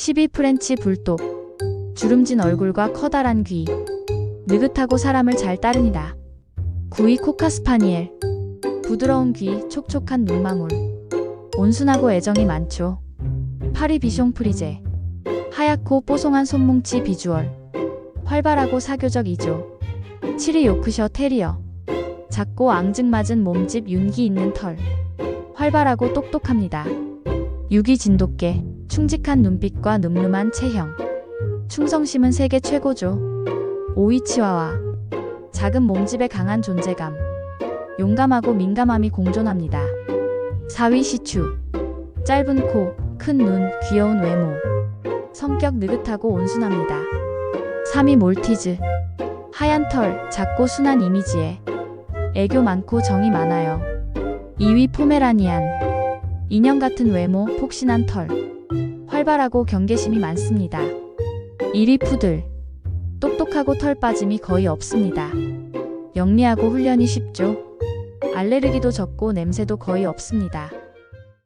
12 프렌치 불독. 주름진 얼굴과 커다란 귀. 느긋하고 사람을 잘 따릅니다. 9위 코카스파니엘. 부드러운 귀, 촉촉한 눈망울. 온순하고 애정이 많죠. 8위 비숑 프리제. 하얗고 뽀송한 손뭉치 비주얼. 활발하고 사교적이죠. 7위 요크셔 테리어. 작고 앙증맞은 몸집 윤기 있는 털. 활발하고 똑똑합니다. 6위 진돗개. 충직한 눈빛과 늠름한 체형. 충성심은 세계 최고죠. 5위 치와와. 작은 몸집에 강한 존재감. 용감하고 민감함이 공존합니다. 4위 시추. 짧은 코, 큰 눈, 귀여운 외모. 성격 느긋하고 온순합니다. 3위 몰티즈. 하얀 털, 작고 순한 이미지에 애교 많고 정이 많아요. 2위 포메라니안. 인형 같은 외모, 폭신한 털. 활발하고 경계심이 많습니다. 1위 푸들. 똑똑하고 털 빠짐이 거의 없습니다. 영리하고 훈련이 쉽죠. 알레르기도 적고 냄새도 거의 없습니다.